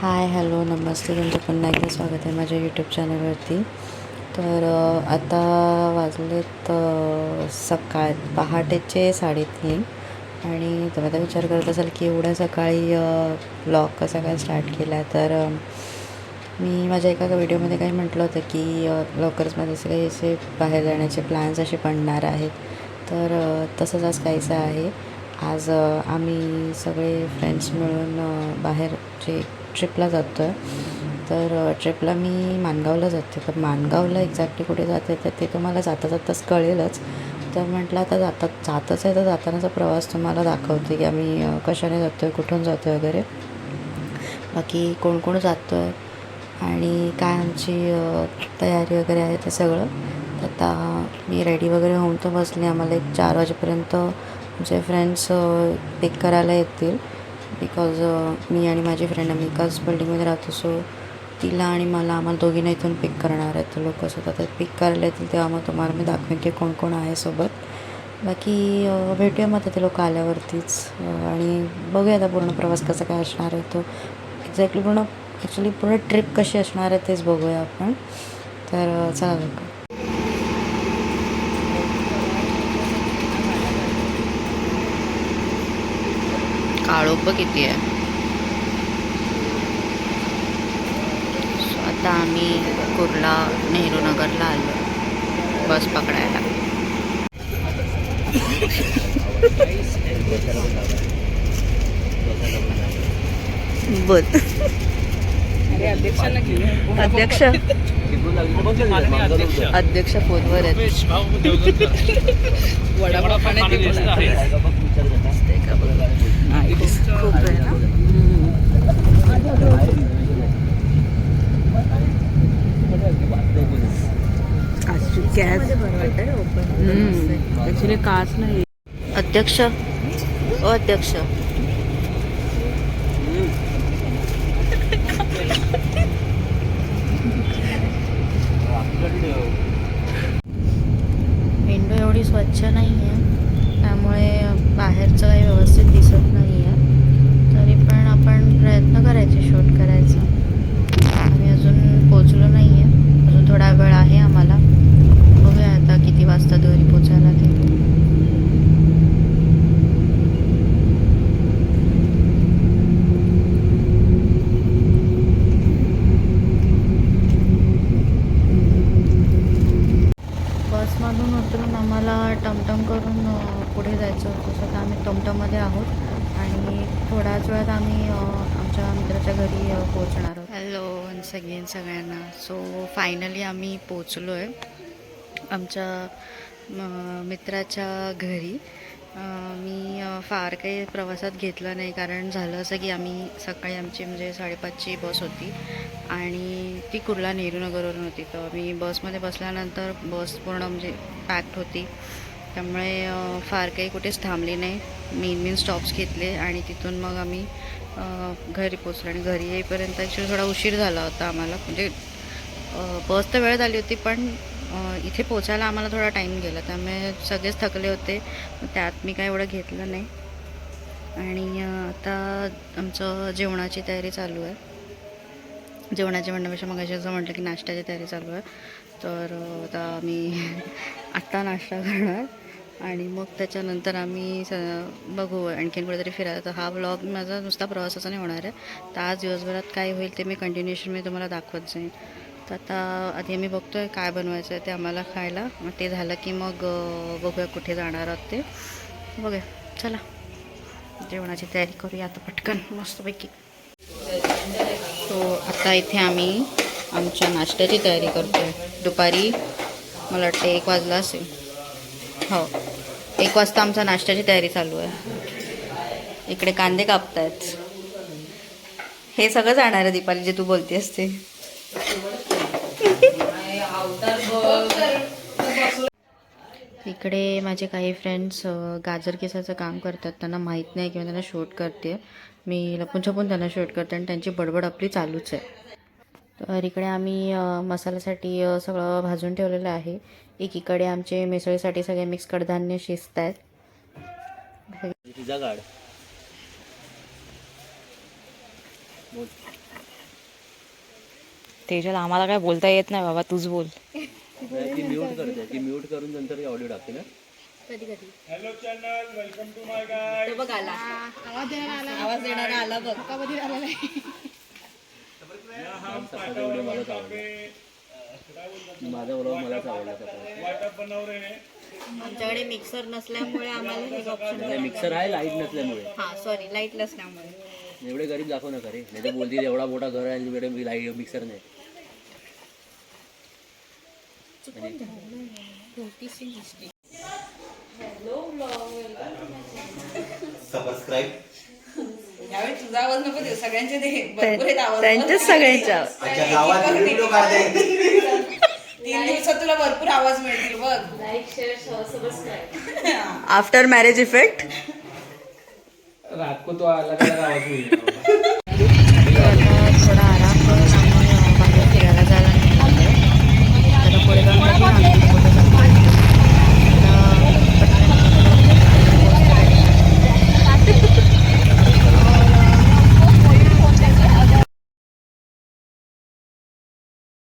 Hi hello नमस्ते. तुमचं पुन्हा एकदा स्वागत आहे माझ्या यूट्यूब चॅनलवरती तर आता वाजलेत सकाळ पहाटेचे साडेतीन. आणि तुम्ही आता विचार करत असाल की एवढ्या सकाळी ब्लॉग कसा काय स्टार्ट केला? तर मी माझ्या एका व्हिडिओमध्ये काही म्हटलं होतं की अ, लवकरच माझे असे काही असे बाहेर जाण्याचे प्लॅन्स असे पडणार आहेत. तर तसंच आज काहीसं आहे. आज आम्ही सगळे फ्रेंड्स मिळून बाहेरचे बाहेर जे ट्रिपला जातो आहे तर ट्रिपला मी माणगावला जाते. तर माणगावला एक्झॅक्टली कुठे जाते तर ते तुम्हाला जाता जाताच कळेलच. तर म्हटलं आता जाता जातच आहे तर जातानाचा प्रवास तुम्हाला दाखवते की आम्ही कशाने जातो आहे कुठून जातो आहे वगैरे. बाकी कोण कोण जातो आहे आणि काय आमची तयारी वगैरे आहे ते सगळं. तर आता मी रेडी वगैरे होऊन तर बसले. आम्हाला एक चार वाजेपर्यंत आमचे फ्रेंड्स पिक करायला येतील. बिकॉज uh, मी आणि माझी फ्रेंड आम्ही एकाच बिल्डिंगमध्ये राहतो सो तिला आणि मला आम्हाला दोघींना इथून पिक करणार आहेत. लोक स्वतः तर पिक करायला येतील तेव्हा मग तुम्हाला मी दाखवेन की कोण कोण आहे सोबत. बाकी भेटूया मग आता ते लोक आल्यावरतीच. आणि बघूया आता पूर्ण प्रवास कसा काय असणार आहे तो. एक्झॅक्टली पूर्ण ॲक्च्युली पूर्ण ट्रिप कशी असणार आहे तेच बघूया आपण. तर चला बघ. काळोख किती आहे? आता आम्ही कुर्ला नेहरू नगरला आलो. बस पकडायला. बघ अध्यक्ष. अध्यक्ष फोनवर आहेत वडापाव खाण्याची लिस्ट आहे ते का बघ. खूप आहे ना? ऍक्च्युली काच नाही. अध्यक्ष. ओ अध्यक्ष. विंडो एवढी स्वच्छ नाही आहे त्यामुळे बाहेरचं काही व्यवस्थित दिसत नाही तरी पण आपण प्रयत्न करायचे शूट करायचा. आम्ही अजून पोचलो नाही आहे अजून थोडा वेळ आहे आम्हाला बघूया आता किती वाजता घरी पोचायला ते बसमधून उतरून आम्हाला टमटम करून अ, पुढे जायचं होतं सो आता आम्ही टमटममध्ये आहोत आणि थोड्याच वेळात आम्ही आमच्या मित्राच्या घरी पोहोचणार आहोत. हॅलो वन्स अगेन सगळ्यांना. सो फायनली आम्ही पोचलो आहे आमच्या मित्राच्या घरी. मी फार काही प्रवासात घेतलं नाही कारण झालं असं की आम्ही सकाळी आमची म्हणजे साडेपाचची बस होती आणि ती कुर्ला नेहरू नगरवरून होती. तर मी बसमध्ये बसल्यानंतर बस पूर्ण म्हणजे पॅक्ड होती. त्यामुळे फार काही कुठेच थांबली नाही. मेन मेन स्टॉप्स घेतले आणि तिथून मग आम्ही घरी पोचलो आणि घरी येईपर्यंत ॲक्च्युली थोडा उशीर झाला होता आम्हाला. म्हणजे बस तर वेळ झाली होती पण इथे पोचायला आम्हाला थोडा टाईम गेला. त्यामुळे सगळेच थकले होते. त्यात मी काय एवढं घेतलं नाही. आणि आता आमचं जेवणाची तयारी चालू आहे. जेवणाची म्हणण्यापेक्षा मग असं म्हटलं की नाश्त्याची तयारी चालू आहे. तर आता आम्ही आत्ता नाश्ता करणार. आणि मग त्याच्यानंतर आम्ही स बघू आणखीन कुठेतरी फिरायला. तर हा ब्लॉग माझा नुसता प्रवासाचा नाही होणार आहे. तर आज दिवसभरात काय होईल ते मी कंटिन्युएशनमध्ये तुम्हाला दाखवत जाईन. तर आता आधी आम्ही बघतो आहे काय बनवायचं आहे ते आम्हाला खायला. मग ते झालं की मग बघूया कुठे जाणार आहोत ते. बघूया. चला. जेवणाची तयारी करूया आता पटकन मस्तपैकी. सो आता इथे आम्ही आमच्या नाश्त्याची तयारी करतो आहे दुपारी मला वाटते एक वाजला असेल. हो. एक वाजता आमचा नाश्त्याची तयारी चालू आहे. इकडे कांदे कापतायत. हे सगळं जाणार आहे दीपाली जे तू बोलते असते. इकडे माझे काही फ्रेंड्स गाजर केसाचं काम करतात. त्यांना माहीत नाही किंवा त्यांना शूट करते. मी लपून छपून त्यांना शूट करते आणि त्यांची बडबड आपली चालूच आहे. तर इकडे आम्ही मसाल्यासाठी सगळं भाजून ठेवलेलं आहे. एकीकडे आमचे मिसळीसाठी सगळे मिक्स कडधान्य शिजत आहेत तेजल आम्हाला काय बोलता येत नाही बाबा तूच बोल. ती म्यूट करते. ती म्यूट करून नंतर ऑडिओ टाकते ना. कधी कधी? तो बघ आला. आवाज देणारा आला. बघ. सकाळचा व्हिडिओ मलाच आवडला माझा व्लॉग मलाच आवडला आमच्याकडे मिक्सर नसल्यामुळे आम्हाला हे ऑप्शन मिक्सर आहे लाइट नसल्यामुळे. हा सॉरी लाइट नसल्यामुळे एवढे गरीब दाखव ना खरे. नाही तर बोलतील एवढा मोठा घर आहे आणि तिकडे लाइट मिक्सर नाही सबस्क्राईब यावेळी तुझा आवाज नको देऊ सगळ्यांचे दे भरपूर आहेत आवाज. त्यांच्याच सगळ्यांच्या अच्छा गावात व्हिडिओ काढता येईल तीन दिवसात तुला भरपूर आवाज मिळतील बघ. आफ्टर मॅरेज इफेक्ट रात को तो अलग अलग आवाज मिलेगा